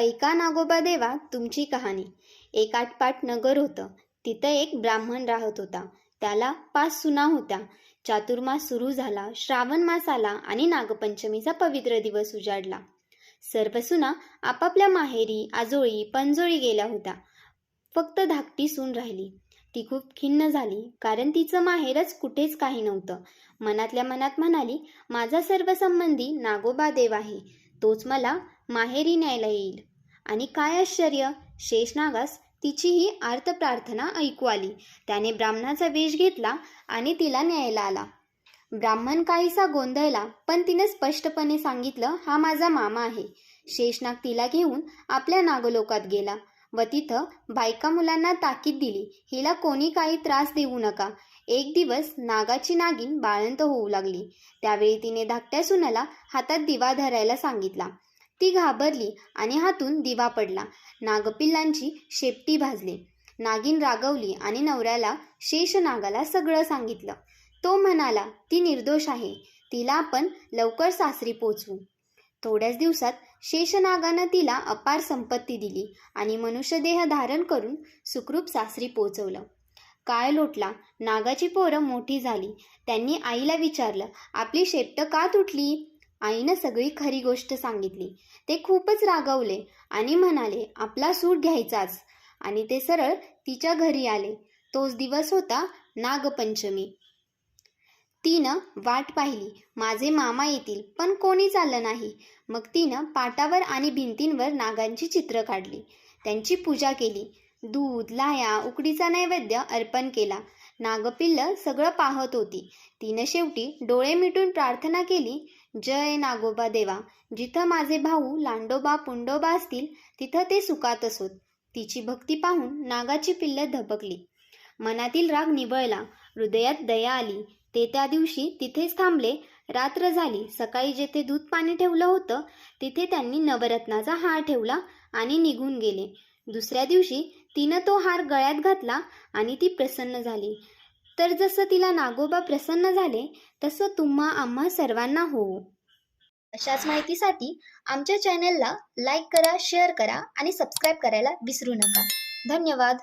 पैका नागोबा देवा तुमची कहाणी. एक आटपाट नगर होतं. तिथं एक ब्राह्मण राहत होता. त्याला पाच सुना होत्या. चातुर्मास सुरू झाला श्रावण मास आला आणि नागपंचमीचा पवित्र दिवस उजाडला. सर्व सुना आपापल्या माहेरी आजोळी पंजोळी गेल्या होत्या. फक्त धाकटी सून राहिली. ती खूप खिन्न झाली कारण तिचं माहेरच कुठेच काही नव्हतं. मनातल्या मनात म्हणाली माझा सर्व संबंधी नागोबा देव आहे. तोच मला माहेरी न्यायला येईल. आणि काय आश्चर्य? शेषनागास तिची ही आर्त प्रार्थना ऐकू आली. त्याने ब्राह्मणाचा वेश घेतला आणि तिला न्यायला आला. ब्राह्मण काहीसा गोंधळला पण तिने स्पष्टपणे सांगितलं हा माझा मामा आहे. शेषनाग तिला घेऊन आपल्या नागलोकात गेला व तिथं बायका मुलांना ताकीद दिली. हिला कोणी काही त्रास देऊ नका. एक दिवस नागाची नागिन बाळंत होऊ लागली. त्यावेळी तिने धाकट्या सुनाला हातात दिवा धरायला सांगितला. ती घाबरली आणि हातून दिवा पडला. नागपिल्लांची शेपटी भाजली. नागिन रागवली आणि नवऱ्याला शेष नागाला सगळं सांगितलं. तो म्हणाला ती निर्दोष आहे. तिला आपण लवकर सासरी पोचवू. थोड्याच दिवसात शेषनागानं तिला अपार संपत्ती दिली आणि मनुष्यदेह धारण करून सुखरूप सासरी पोचवलं. काळ लोटला. नागाची पोरं मोठी झाली. त्यांनी आईला विचारलं आपली शेपटं का तुटली? आईनं सगळी खरी गोष्ट सांगितली. ते खूपच रागवले आणि म्हणाले आपला सूट घ्यायचाच. आणि ते सरळ तिच्या घरी आले. तोच दिवस होता नागपंचमी. तिनं वाट पाहिली. माझे मामा येतील पण कोणीच आलं नाही. मग तिनं पाटावर आणि भिंतींवर नागांची चित्र काढली. त्यांची पूजा केली. दूध लाया उकडीचा नैवेद्य अर्पण केला. नागपिल्ल सगळं पाहत होती. तिनं शेवटी डोळे मिटून प्रार्थना केली जय नागोबा देवा जिथं माझे भाऊ लांडोबा पुंडोबा असतील तिथं ते सुखात असोत. तिची भक्ती पाहून नागाची पिल्लं धबकली. मनातील राग निवळला हृदयात दया आली. ते त्या दिवशी तिथेच थांबले. रात्र झाली. सकाळी जेथे दूध पाणी ठेवलं होतं तिथे त्यांनी नवरत्नाचा हार ठेवला आणि निघून गेले. दुसऱ्या दिवशी तिनं तो हार गळ्यात घातला आणि ती प्रसन्न झाली. तर जसं तिला नागोबा प्रसन्न झाले तसं तुम्हा आम्हा सर्वांना हो अशाच माहितीसाठी आमच्या चॅनलला लाईक करा शेअर करा आणि सबस्क्राईब करायला विसरू नका. धन्यवाद.